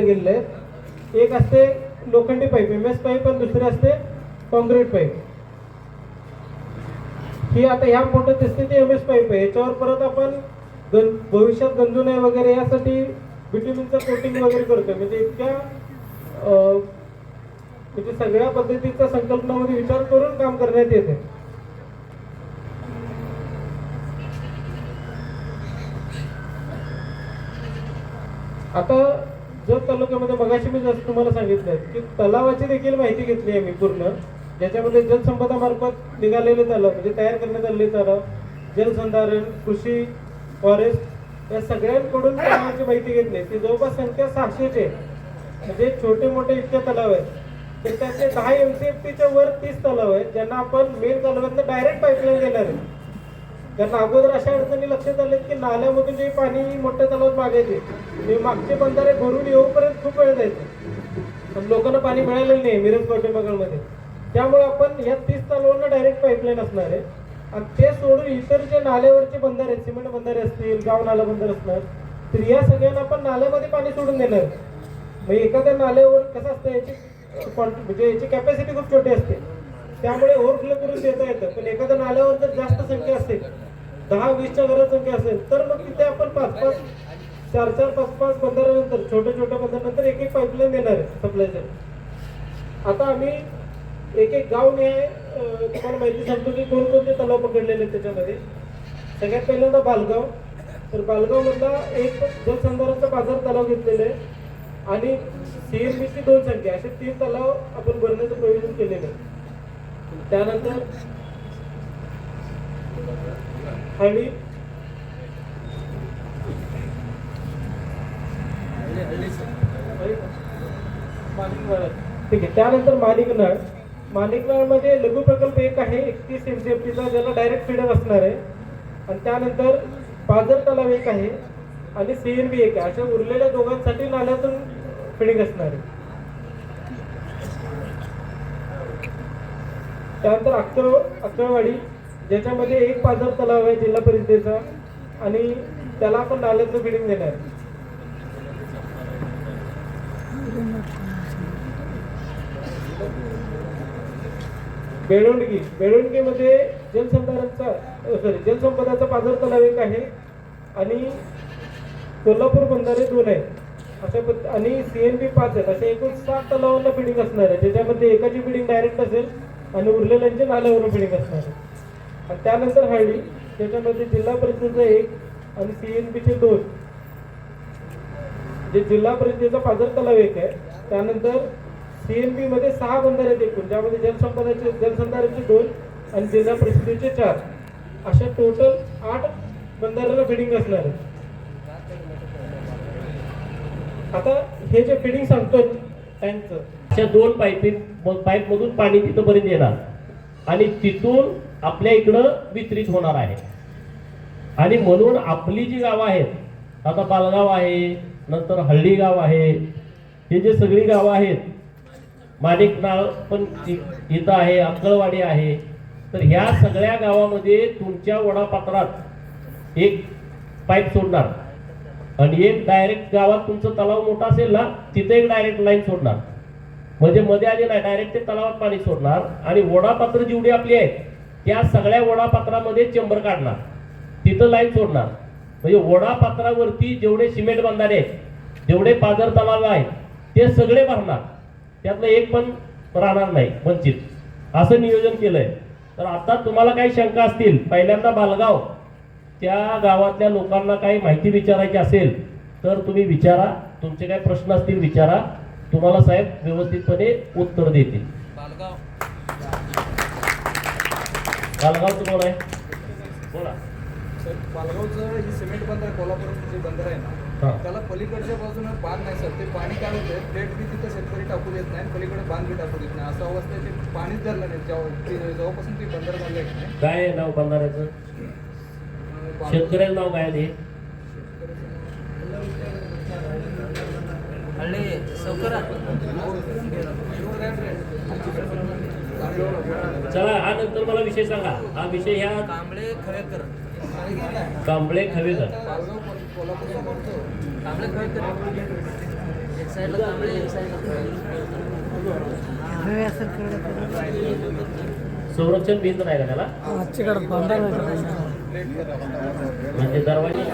वापरले गेलेले आहेत. एक असते लोखंडी पाईप एम एस पाईप आणि दुसरे असते कॉन्क्रीट पाईप. ही आता ह्या फोटोत दिसते ती एम एस पाईप आहे. याच्यावर परत आपण गं भविष्यात गंजू नये वगैरे यासाठी बिट्युमिनचं कोटिंग वगैरे करतोय. म्हणजे इतक्या अं, म्हणजे सगळ्या पद्धतीचा संकल्पनामध्ये विचार करून काम करण्यात येते. आता जत तालुक्यामध्ये मगाशी मी जसं तुम्हाला सांगितलं की तलावाची देखील माहिती घेतली आहे मी पूर्ण. ज्याच्यामध्ये जलसंपदामार्फत निघालेले तलाव म्हणजे तयार करण्यात आलेले तलाव जलसंधारण कृषी फॉरेस्ट या सगळ्यांकडून तलावाची माहिती घेतली ती जवळपास संख्या सहाशेची आहे. म्हणजे छोटे मोठे इतके तलाव आहेत. तर त्याचे दहा एम सी एफ टीच्या वर तीस तलाव आहेत ज्यांना आपण मेन तलावातनं डायरेक्ट पाईपलाईन देणार आहे. कारण अगोदर अशा अडचणी लक्षात आल्या की नाल्यामधून जे पाणी मोठ्या तलावात मागायचे ते मागचे बंधारे भरून येऊपर्यंत खूप वेळ जायचं. पण लोकांना पाणी मिळालेलं नाही मिरज बगलमध्ये त्यामुळे आपण या तीस तालुक्यांना डायरेक्ट पाईपलाईन असणार आहे. आणि ते सोडून इतर जे नाल्यावरचे बंधारे सिमेंट बंधारे असतील गाव नाला बंधारे असणार तर या सगळ्यांना आपण नाल्यामध्ये पाणी सोडून देणार. आहे. मग एखाद्या नाल्यावर कसं असतं याची quanti- म्हणजे याची कॅपॅसिटी खूप छोटी असते. त्यामुळे ओव्हरफ्लो करून देता येतं. पण एखाद्या नाल्यावर जर जास्त संख्या असेल दहा वीसच्या घरात संख्या असेल तर मग तिथे आपण पाच पाच चार चार पाच पाच बंधाऱ्यानंतर छोट्या छोट्या बंधाऱ्यानंतर एक एक पाईपलाईन देणार आहे सप्लायचं आता आम्ही एक एक गाव न्याय तुम्हाला माहिती सांगतो की कोणकोणते तलाव पकडलेले आहेत त्याच्यामध्ये. सगळ्यात पहिल्यांदा बालगाव. तर बालगावमधला एक जलसंधारणचा बाजार तलाव घेतलेला आहे आणि सी एम बीची दोन संख्या असे तीन तलाव आपण भरण्याचं प्रयोजन केलेलं आहे. त्यानंतर हळी ठीक आहे. त्यानंतर माणिकनाळ. माणिकनाळमध्ये लघु प्रकल्प एक आहे एकतीस एम जी एफ टीचा ज्याला डायरेक्ट फिडर असणार आहे. आणि त्यानंतर पाझर तलाव एक आहे आणि सी एन बी एक आहे. अशा उरलेल्या दोघांसाठी नाल्यातून फिडिंग असणार आहे. त्यानंतर अक्कळ अक्कळवाडी ज्याच्यामध्ये एक पाझर तलाव आहे जिल्हा परिषदेचा आणि त्याला आपण नाल्यातून फिडिंग देणार आहे बेळोंडगी. बेळोंडगीमध्ये जलसंधारणचा सॉरी जलसंपदाचा पाझर तलाव एक आहे आणि कोल्हापूर बंधारे दोन आहेत. अशा पद्ध आणि सी एन बी पाच आहेत. अशा एकूण सात तलावांना फिडिंग असणार आहे. ज्याच्यामध्ये एकाची फिडिंग डायरेक्ट असेल आणि उरलेल्यांच्या नाल्यावरून फिडिंग असणार आहे. आणि त्यानंतर हळदी त्याच्यामध्ये जिल्हा परिषदेचा एक आणि सी एन बीचे दोन. जे जिल्हा परिषदेचा पाझर तलाव एक आहे त्यानंतर सी सीएनबी मध्ये सहा बंधारे आहेत एकूण ज्यामध्ये जलसंपदाचे जलसंधारेचे दोन आणि जिल्हा परिषदेचे चार. अशा टोटल आठ बंधाऱ्याला फिडिंग असणार आहे. आता हे जे फिडिंग सांगतोय टँकचं अशा दोन पाईपी पाईप मधून पाणी तिथपर्यंत येणार. आणि तिथून आपल्या इकडं वितरित होणार आहे. आणि म्हणून आपली जी गावं आहेत आता बालगाव आहे नंतर हल्ली गाव आहे. हे जे सगळी गावं आहेत माणिकनाळ पण इथं आहे अक्कळवाडी आहे. तर ह्या सगळ्या गावामध्ये तुमच्या वडापात्रात एक पाईप सोडणार. आणि एक डायरेक्ट गावात तुमचं तलाव मोठा असेल ना तिथे एक डायरेक्ट लाईन सोडणार. म्हणजे मध्ये आली नाही डायरेक्ट ते तलावात पाणी सोडणार. आणि वडापात्र जेवढी आपली आहेत त्या सगळ्या वडापात्रामध्ये चेंबर काढणार. तिथं लाईन सोडणार. म्हणजे वडापात्रावरती जेवढे सिमेंट बंधारे आहेत जेवढे पाझर तलाव आहेत ते सगळे भरणार त्यातलं एक पण राहणार नाही वंचित. असं नियोजन केलंय. तर आता तुम्हाला काही शंका असतील पहिल्यांदा बालगाव त्या गावातल्या लोकांना काही माहिती विचारायची असेल तर तुम्ही विचारा. तुमचे काही प्रश्न असतील विचारा. तुम्हाला साहेब व्यवस्थितपणे उत्तर देतील. बालगाव. बालगाव कोण आहे? बोला. सर पालगावचं ही सिमेंट बंदर आहे कोल्हापूरचं जे बंदर आहे हा. ना त्याला पलीकडच्या बाजूने बांध नाही सर. ते पाणी काय होतं प्लेट बी तिथं शेतकरी टाकू देत नाही पलीकडे बांध बी टाकू देत नाही. असं अवस्था आहे ते पाणीच धरलं नाही. जेव्हा ते- जेव्हापासून ते बंदर झालं आहे की काय आहे नाव बंधाऱ्याचं? नाही शेतकऱ्याचं नाव काय आहे ते? हल्ली सौकरा चला हा नंतर मला विषय सांगा. हा विषय ह्या कांबळे खळेकर कांबळे खवेकर पालगाव संरक्षण भिंत नाही का त्याला? म्हणजे दरवाजे.